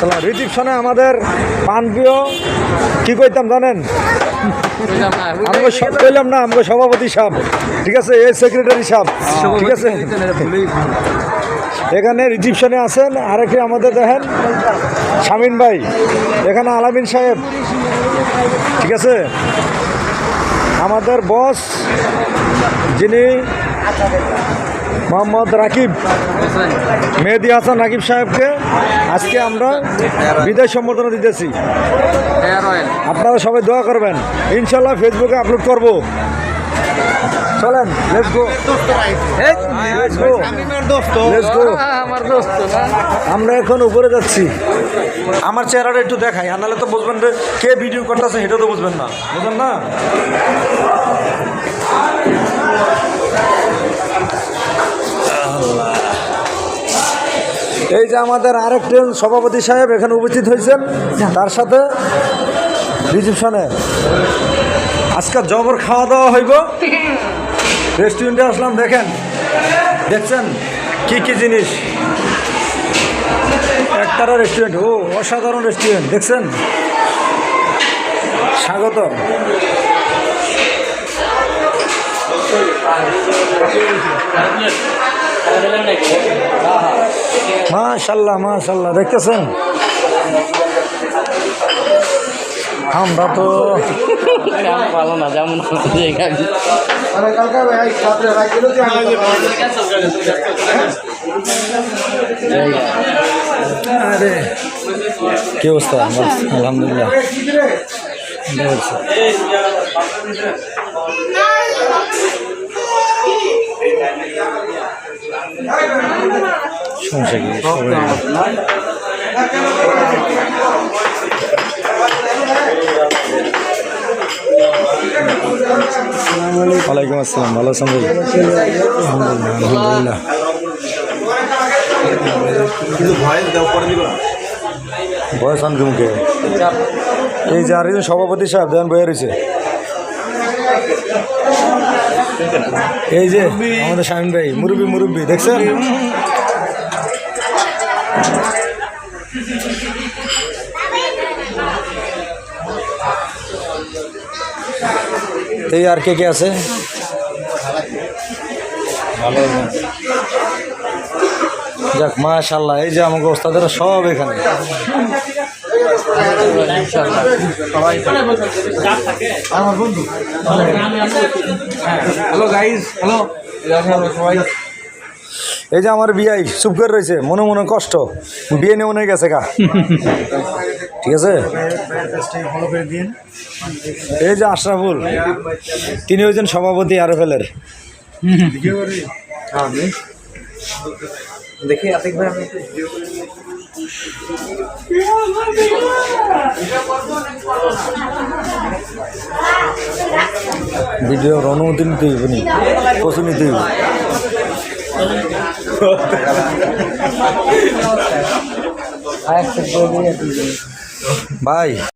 সালাম রিসিপশনে আমাদের পানপ্রিয় কি কইতাম জানেন? আমাকে সব কইলাম না আমাকে সভাপতি সাহেব। ঠিক আছে এ সেক্রেটারি সাহেব। ঠিক আছে? এখানে রিসিপশনে আছেন আরেকে আমাদের দেখেন শামিন ভাই। এখানে আলামিন সাহেব। ঠিক আছে? আমাদের বস যিনি মোহাম্মদ রাকিব। মেহেদি হাসান রাকিব সাহেবকে আজকে আমরা বিদায় সম্বর্ধনা দিতেছি। আপনারা সবাই দোয়া করবেন। ইনশাল্লাহ ফেসবুকে আপলোড করব। চলেন আমার এখন উপরে যাচ্ছি। আমার চেহারাটা একটু দেখাই। আর তো বুঝবেন কে ভিডিও করতেছে সেটা তো বুঝবেন না। বুঝবেন না? যে আমাদের আরেকজন সভাপতি সাহেব এখানে উপস্থিত হয়েছেন, তার সাথে রিসিপশনে আজকে জবর খাওয়া দাওয়া হইব। রেস্টুরেন্টে আসলাম, দেখেন, দেখছেন কি কি জিনিস? একতারা রেস্টুরেন্ট, ও অসাধারণ রেস্টুরেন্ট, দেখছেন? স্বাগত। মাশাল্লাহ মাশাল্লাহ দেখতেছেন? আমরা তো ভালো না যেমন কি অবস্থা? বাস, আলহামদুলিল্লাহ সমস্যা কি ওয়ালাইকুম আসসালাম ভালো আছেন ভাই? আলহামদুলিল্লাহ বয়স আনকি মুখে। এই যে আরেকজন সভাপতি সাহেব দেন বয়ে রয়েছে। এই যে আমাদের শামিন ভাই মুরব্বী মুরব্বী দেখছেন? এই আর কে কে আছে? ভালো যাক মাশাল্লাহ এই যে আমাকে ওস্তাদেরা সব এখানে। আমার বন্ধু হ্যালো গাইজ হ্যালো। সবাই এই যে আমার বিয়াই, চুপ করে রয়েছে, মনে মনে কষ্ট। বিয়ে নিয়ে মনে গেছে কা ঠিক আছে? এই যে আশরাফুল, তিনি হয়েছেন সভাপতি আরএফএলের। দেখি আতিক ভাই আমি ভিডিওর অনুমতি ভাই